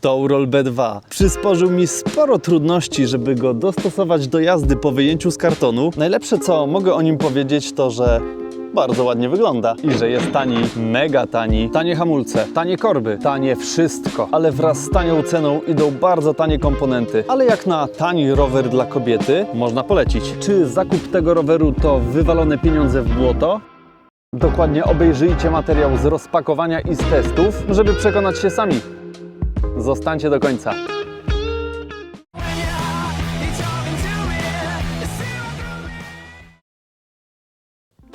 Tourol B2 przysporzył mi sporo trudności, żeby go dostosować do jazdy po wyjęciu z kartonu. Najlepsze co mogę o nim powiedzieć to, że bardzo ładnie wygląda i że jest tani, mega tani. Tanie hamulce, tanie korby, tanie wszystko, ale wraz z tanią ceną idą bardzo tanie komponenty. Ale jak na tani rower dla kobiety, można polecić. Czy zakup tego roweru to wywalone pieniądze w błoto? Dokładnie obejrzyjcie materiał z rozpakowania i z testów, żeby przekonać się sami. Zostańcie do końca.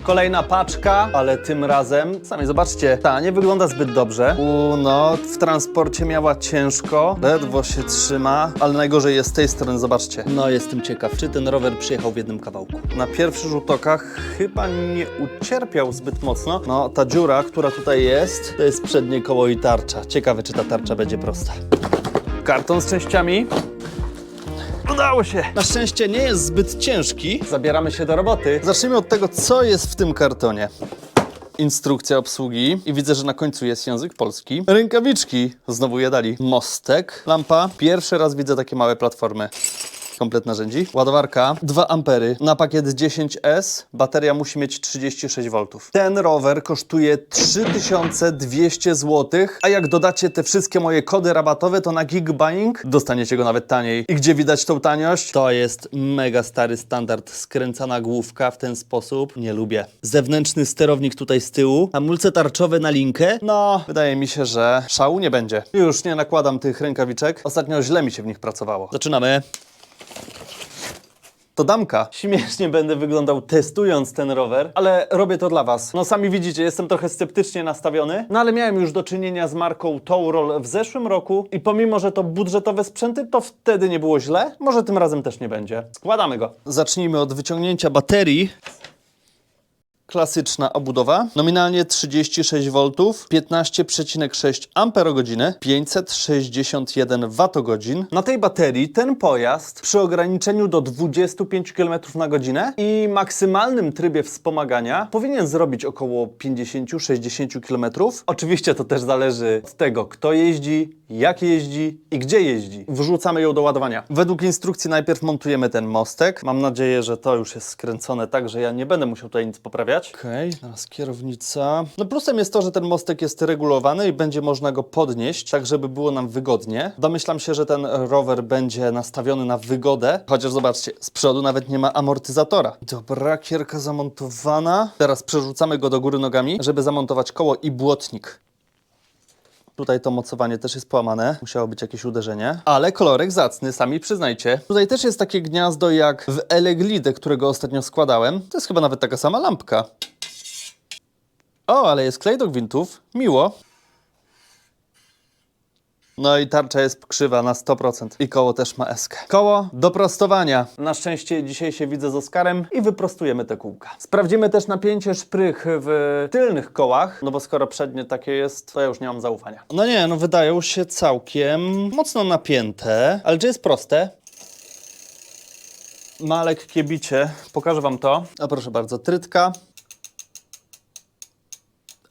Kolejna paczka, ale tym razem, sami zobaczcie, ta nie wygląda zbyt dobrze. U, no, w transporcie miała ciężko, ledwo się trzyma, ale najgorzej jest z tej strony, zobaczcie. No, jestem ciekaw, czy ten rower przyjechał w jednym kawałku. Na pierwszy rzut oka chyba nie ucierpiał zbyt mocno. No, ta dziura, która tutaj jest, to jest przednie koło i tarcza. Ciekawe, czy ta tarcza będzie prosta. Karton z częściami. Udało się! Na szczęście nie jest zbyt ciężki. Zabieramy się do roboty. Zacznijmy od tego, co jest w tym kartonie. Instrukcja obsługi i widzę, że na końcu jest język polski. Rękawiczki, znowu je dali. Mostek, lampa. Pierwszy raz widzę takie małe platformy. Komplet narzędzi. Ładowarka 2 ampery na pakiet 10S. Bateria musi mieć 36 V. Ten rower kosztuje 3200 zł, a jak dodacie te wszystkie moje kody rabatowe, to na Geekbuying dostaniecie go nawet taniej. I gdzie widać tą taniość? To jest mega stary standard. Skręcana główka w ten sposób. Nie lubię. Zewnętrzny sterownik tutaj z tyłu. Hamulce tarczowe na linkę. No, wydaje mi się, że szału nie będzie. Już nie nakładam tych rękawiczek. Ostatnio źle mi się w nich pracowało. Zaczynamy. To damka. Śmiesznie będę wyglądał testując ten rower, ale robię to dla Was. No sami widzicie, jestem trochę sceptycznie nastawiony, no ale miałem już do czynienia z marką Tourol w zeszłym roku i pomimo, że to budżetowe sprzęty, to wtedy nie było źle. Może tym razem też nie będzie. Składamy go. Zacznijmy od wyciągnięcia baterii. Klasyczna obudowa, nominalnie 36 V, 15,6 Ah, 561 Wh. Na tej baterii ten pojazd przy ograniczeniu do 25 km na godzinę i maksymalnym trybie wspomagania powinien zrobić około 50-60 km. Oczywiście to też zależy od tego, kto jeździ, jak jeździ i gdzie jeździ. Wrzucamy ją do ładowania. Według instrukcji najpierw montujemy ten mostek. Mam nadzieję, że to już jest skręcone tak, że ja nie będę musiał tutaj nic poprawiać. Okej, teraz kierownica. No plusem jest to, że ten mostek jest regulowany i będzie można go podnieść, tak żeby było nam wygodnie. Domyślam się, że ten rower będzie nastawiony na wygodę, chociaż zobaczcie, z przodu nawet nie ma amortyzatora. Dobra, kierka zamontowana. Teraz przerzucamy go do góry nogami, żeby zamontować koło i błotnik. Tutaj to mocowanie też jest połamane. Musiało być jakieś uderzenie. Ale kolorek zacny, sami przyznajcie. Tutaj też jest takie gniazdo jak w Eleglide, którego ostatnio składałem. To jest chyba nawet taka sama lampka. O, ale jest klej do gwintów. Miło. No i tarcza jest krzywa na 100%. I koło też ma eskę. Koło do prostowania. Na szczęście dzisiaj się widzę z Oskarem i wyprostujemy te kółka. Sprawdzimy też napięcie szprych w tylnych kołach, no bo skoro przednie takie jest, to ja już nie mam zaufania. No nie, no wydają się całkiem mocno napięte, ale czy jest proste? Ma lekkie bicie. Pokażę wam to. A proszę bardzo, trytka.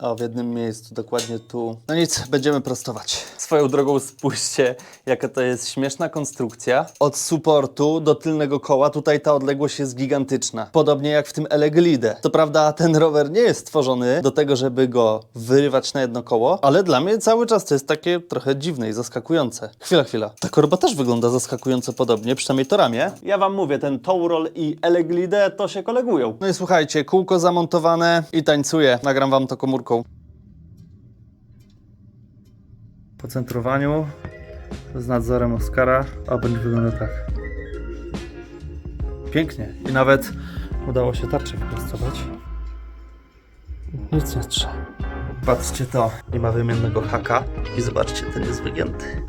O, w jednym miejscu, dokładnie tu. No nic, będziemy prostować. Swoją drogą spójrzcie, jaka to jest śmieszna konstrukcja. Od supportu do tylnego koła tutaj ta odległość jest gigantyczna. Podobnie jak w tym Eleglide. To prawda, ten rower nie jest stworzony do tego, żeby go wyrywać na jedno koło, ale dla mnie cały czas to jest takie trochę dziwne i zaskakujące. Chwila, chwila. Ta korba też wygląda zaskakująco podobnie, przynajmniej to ramię. Ja wam mówię, ten Tourol i Eleglide to się kolegują. No i słuchajcie, kółko zamontowane i tańcuję. Nagram wam to komórką. Po centrowaniu z nadzorem Oscara, a będzie wyglądał tak. Pięknie. I nawet udało się tarczę wyprostować. Nic nie trzeba. Patrzcie to. Nie ma wymiennego haka. I zobaczcie, ten jest wygięty.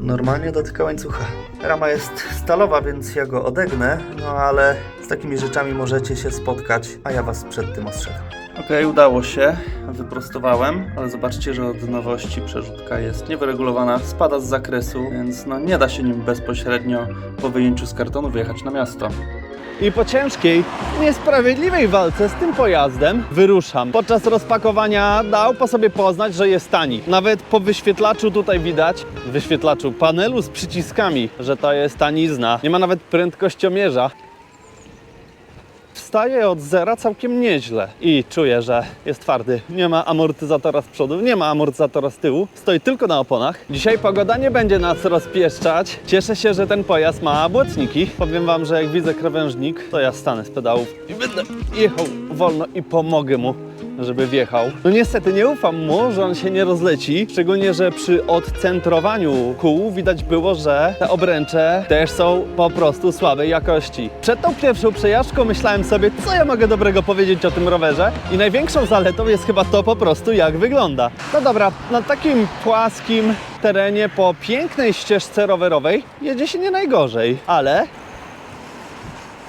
Normalnie dotyka łańcucha. Rama jest stalowa, więc ja go odegnę, no ale z takimi rzeczami możecie się spotkać, a ja was przed tym ostrzegam. Okej, udało się. Wyprostowałem, ale zobaczcie, że od nowości przerzutka jest niewyregulowana, spada z zakresu, więc no nie da się nim bezpośrednio po wyjęciu z kartonu wyjechać na miasto. I po ciężkiej, niesprawiedliwej walce z tym pojazdem wyruszam. Podczas rozpakowania dał po sobie poznać, że jest tani. Nawet po wyświetlaczu tutaj widać, wyświetlaczu panelu z przyciskami, że to jest tanizna. Nie ma nawet prędkościomierza. Wstaje od zera całkiem nieźle i czuję, że jest twardy. Nie ma amortyzatora z przodu, nie ma amortyzatora z tyłu, stoi tylko na oponach. Dzisiaj pogoda nie będzie nas rozpieszczać. Cieszę się, że ten pojazd ma błotniki. Powiem Wam, że jak widzę krawężnik, to ja stanę z pedałów i będę jechał wolno i pomogę mu żeby wjechał. No niestety nie ufam mu, że on się nie rozleci, szczególnie, że przy odcentrowaniu kół widać było, że te obręcze też są po prostu słabej jakości. Przed tą pierwszą przejażdżką myślałem sobie, co ja mogę dobrego powiedzieć o tym rowerze i największą zaletą jest chyba to po prostu, jak wygląda. No dobra, na takim płaskim terenie po pięknej ścieżce rowerowej jedzie się nie najgorzej, ale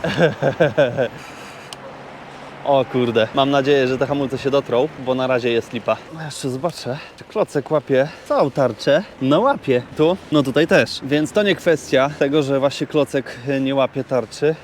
O kurde, mam nadzieję, że te hamulce się dotrą, bo na razie jest lipa. No jeszcze zobaczę, czy klocek łapie całą tarczę. No łapie. Tu? No tutaj też. Więc to nie kwestia tego, że właśnie klocek nie łapie tarczy.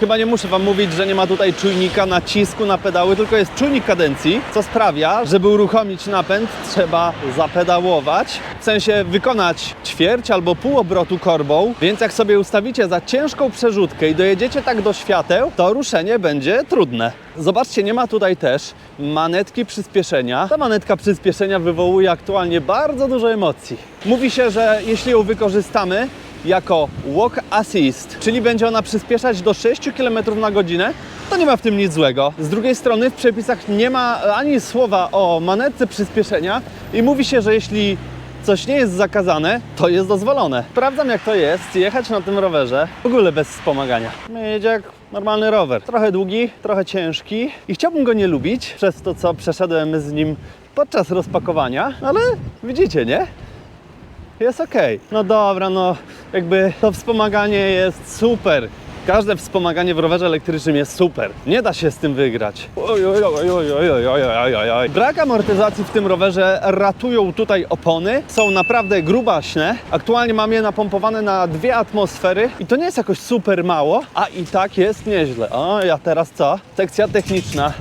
Chyba nie muszę Wam mówić, że nie ma tutaj czujnika nacisku na pedały, tylko jest czujnik kadencji, co sprawia, żeby uruchomić napęd, trzeba zapedałować, w sensie wykonać ćwierć albo pół obrotu korbą, więc jak sobie ustawicie za ciężką przerzutkę i dojedziecie tak do świateł, to ruszenie będzie trudne. Zobaczcie, nie ma tutaj też manetki przyspieszenia. Ta manetka przyspieszenia wywołuje aktualnie bardzo dużo emocji. Mówi się, że jeśli ją wykorzystamy, jako walk assist, czyli będzie ona przyspieszać do 6 km na godzinę, to nie ma w tym nic złego. Z drugiej strony w przepisach nie ma ani słowa o manetce przyspieszenia i mówi się, że jeśli coś nie jest zakazane, to jest dozwolone. Sprawdzam jak to jest jechać na tym rowerze w ogóle bez wspomagania. Jedzie jak normalny rower. Trochę długi, trochę ciężki i chciałbym go nie lubić przez to, co przeszedłem z nim podczas rozpakowania, ale widzicie, nie? jest ok. No dobra, no jakby to wspomaganie jest super. Każde wspomaganie w rowerze elektrycznym jest super. Nie da się z tym wygrać. Brak amortyzacji w tym rowerze ratują tutaj opony. Są naprawdę grubaśne. Aktualnie mam je napompowane na dwie atmosfery i to nie jest jakoś super mało, a i tak jest nieźle. O, ja teraz co? Sekcja techniczna.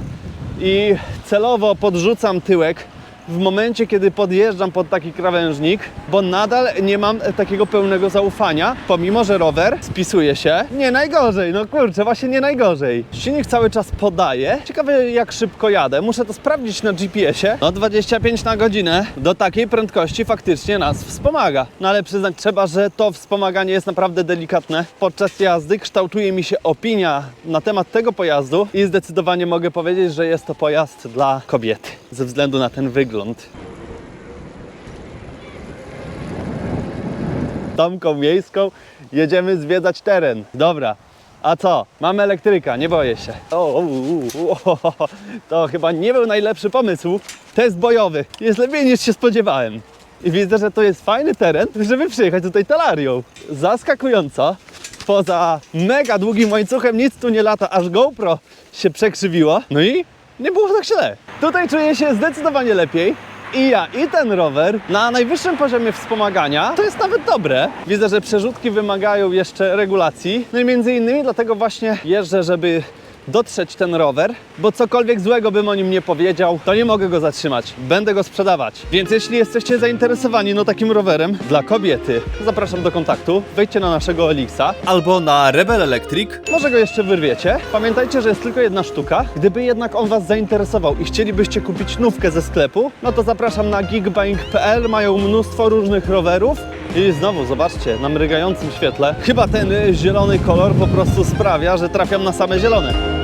I celowo podrzucam tyłek w momencie, kiedy podjeżdżam pod taki krawężnik, bo nadal nie mam takiego pełnego zaufania, pomimo, że rower spisuje się nie najgorzej, no kurczę, właśnie nie najgorzej. Silnik cały czas podaje. Ciekawe jak szybko jadę, muszę to sprawdzić na GPS-ie. No 25 na godzinę do takiej prędkości faktycznie nas wspomaga. No ale przyznać trzeba, że to wspomaganie jest naprawdę delikatne. Podczas jazdy kształtuje mi się opinia na temat tego pojazdu i zdecydowanie mogę powiedzieć, że jest to pojazd dla kobiety ze względu na ten wygląd. Tomką miejską jedziemy zwiedzać teren. Dobra. A co? Mamy elektryka, nie boję się. O, o, o, o, to chyba nie był najlepszy pomysł. Test bojowy. Jest lepiej niż się spodziewałem. I widzę, że to jest fajny teren, żeby przyjechać tutaj talarią. Zaskakująco. Poza mega długim łańcuchem nic tu nie lata, aż GoPro się przekrzywiło. No i nie było tak źle. Tutaj czuję się zdecydowanie lepiej. I ja, i ten rower na najwyższym poziomie wspomagania to jest nawet dobre. Widzę, że przerzutki wymagają jeszcze regulacji. No i między innymi dlatego właśnie jeżdżę, żeby dotrzeć ten rower, bo cokolwiek złego bym o nim nie powiedział, to nie mogę go zatrzymać. Będę go sprzedawać. Więc jeśli jesteście zainteresowani no takim rowerem dla kobiety, zapraszam do kontaktu. Wejdźcie na naszego Elixa albo na Rebel Electric. Może go jeszcze wyrwiecie. Pamiętajcie, że jest tylko jedna sztuka. Gdyby jednak on Was zainteresował i chcielibyście kupić nówkę ze sklepu, no to zapraszam na geekbike.pl. Mają mnóstwo różnych rowerów. I znowu, zobaczcie, na mrygającym świetle. Chyba ten zielony kolor po prostu sprawia, że trafiam na same zielone.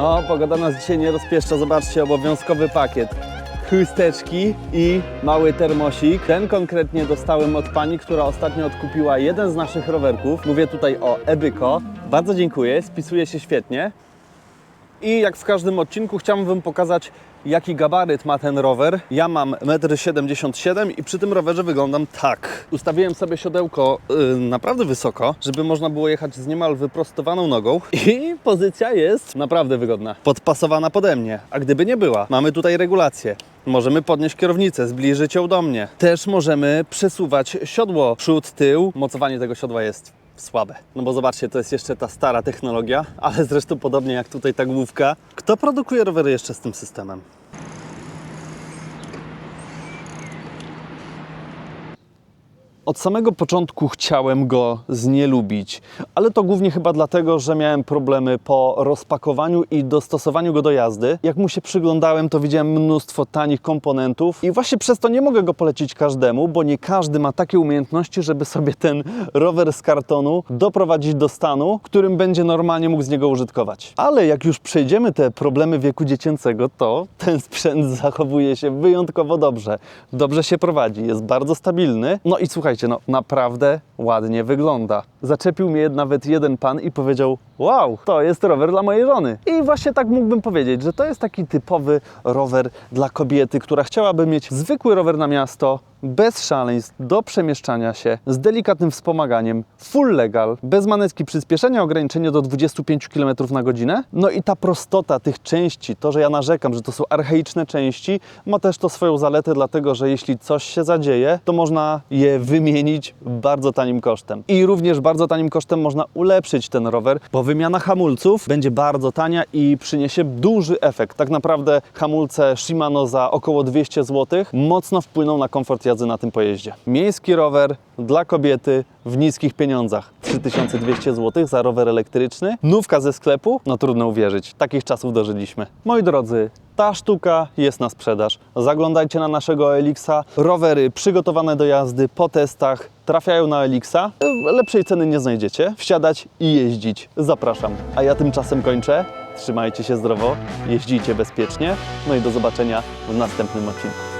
No, pogoda nas dzisiaj nie rozpieszcza. Zobaczcie, obowiązkowy pakiet. Chusteczki i mały termosik. Ten konkretnie dostałem od pani, która ostatnio odkupiła jeden z naszych rowerków. Mówię tutaj o Ebyko. Bardzo dziękuję, spisuje się świetnie. I jak w każdym odcinku chciałbym Wam pokazać jaki gabaryt ma ten rower. Ja mam 1,77 m i przy tym rowerze wyglądam tak. Ustawiłem sobie siodełko yy, naprawdę wysoko, żeby można było jechać z niemal wyprostowaną nogą i pozycja jest naprawdę wygodna. Podpasowana pode mnie, a gdyby nie była, mamy tutaj regulację. Możemy podnieść kierownicę, zbliżyć ją do mnie. Też możemy przesuwać siodło przód, tył. Mocowanie tego siodła jest słabe. No bo zobaczcie, to jest jeszcze ta stara technologia, ale zresztą podobnie jak tutaj ta główka. Kto produkuje rowery jeszcze z tym systemem? Od samego początku chciałem go znielubić, ale to głównie chyba dlatego, że miałem problemy po rozpakowaniu i dostosowaniu go do jazdy. Jak mu się przyglądałem, to widziałem mnóstwo tanich komponentów i właśnie przez to nie mogę go polecić każdemu, bo nie każdy ma takie umiejętności, żeby sobie ten rower z kartonu doprowadzić do stanu, którym będzie normalnie mógł z niego użytkować. Ale jak już przejdziemy te problemy wieku dziecięcego, to ten sprzęt zachowuje się wyjątkowo dobrze. Dobrze się prowadzi, jest bardzo stabilny. No i słuchajcie, no naprawdę ładnie wygląda. Zaczepił mnie nawet jeden pan i powiedział: Wow, to jest rower dla mojej żony. I właśnie tak mógłbym powiedzieć, że to jest taki typowy rower dla kobiety, która chciałaby mieć zwykły rower na miasto, bez szaleństw, do przemieszczania się, z delikatnym wspomaganiem, full legal, bez manetki przyspieszenia, ograniczenie do 25 km na godzinę. No i ta prostota tych części, to, że ja narzekam, że to są archaiczne części, ma też to swoją zaletę, dlatego że jeśli coś się zadzieje, to można je wymienić bardzo tanim kosztem. I również bardzo tanim kosztem można ulepszyć ten rower, bo wymiana hamulców będzie bardzo tania i przyniesie duży efekt. Tak naprawdę hamulce Shimano za około 200 zł mocno wpłyną na komfort jazdy na tym pojeździe. Miejski rower dla kobiety w niskich pieniądzach. 3200 zł za rower elektryczny. Nówka ze sklepu? No trudno uwierzyć. Takich czasów dożyliśmy. Moi drodzy, ta sztuka jest na sprzedaż. Zaglądajcie na naszego Elixa. Rowery przygotowane do jazdy po testach trafiają na Elixa. Lepszej ceny nie znajdziecie. Wsiadać i jeździć. Zapraszam. A ja tymczasem kończę. Trzymajcie się zdrowo, jeździcie bezpiecznie. No i do zobaczenia w następnym odcinku.